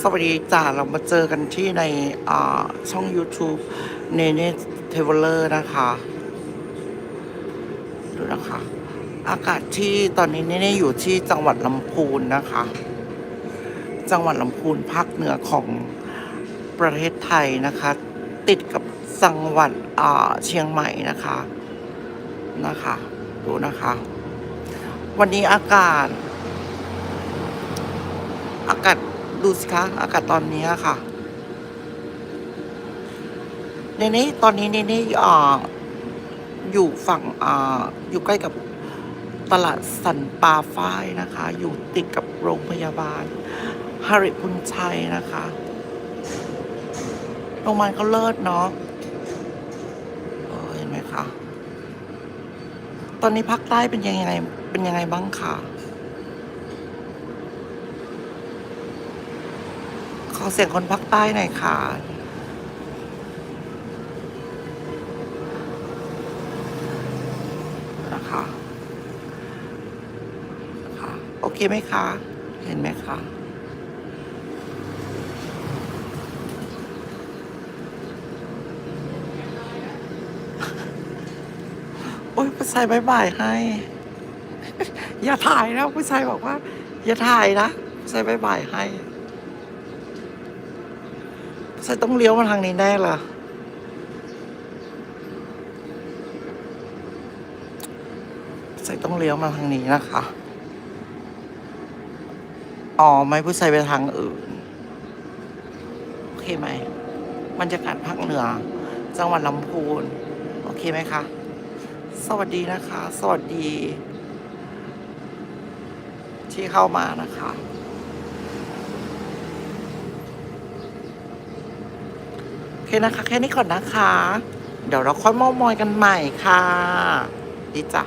สวัสดีจ้าเรามาเจอกันที่ในช่อง YouTube เนเน่เทเวลเลอร์นะคะ ดูนะคะ อากาศที่ตอนนี้เนเน่อยู่ที่จังหวัดลำพูนนะคะ จังหวัดลำพูนภาคเหนือของประเทศไทยนะคะ ติดกับจังหวัดเชียงใหม่นะคะนะคะ ดูนะคะ วันนี้อากาศ อากาศ ดูสิคะอากาศตอนนี้ค่ะในนี้ตอนนี้ในนี้อ่าอยู่ฝั่งอ่าอยู่ใกล้กับตลาดสันปาฝ้ายนะคะ อยู่ติดกับโรงพยาบาลฮาริพุนชัยนะคะโรงพยาบาลเขาเลิศเนาะเห็นไหมคะ ตอนนี้ภาคใต้เป็นยังไง เป็นยังไงบ้างคะ อเสียงคนภาคใต้หน่อยค่ะนะคะนะคะโอเคไหมคะ เห็นไหมคะโอ้ยผู้ชายบายบายให้ อย่าถ่ายนะผู้ชายบอกว่า อย่าถ่ายนะผู้ชายบายบายให้ ผู้ชายต้องเลี้ยวมาทางนี้แน่ลยผู้ชายต้องเลี้ยวมาทางนี้นะคะ อ๋อ ไม่ผู้ชายไปทางอื่น โอเคไหมบรรยากาศภาคเหนือ จังหวัดลำพูน โอเคไหมคะ สวัสดีนะคะ สวัสดี ที่เข้ามานะคะ โอ เคนะคะ แค่นี้ก่อนนะคะ เดี๋ยวเราค่อยมอมอยกันใหม่ค่ะ ดีจ้ะ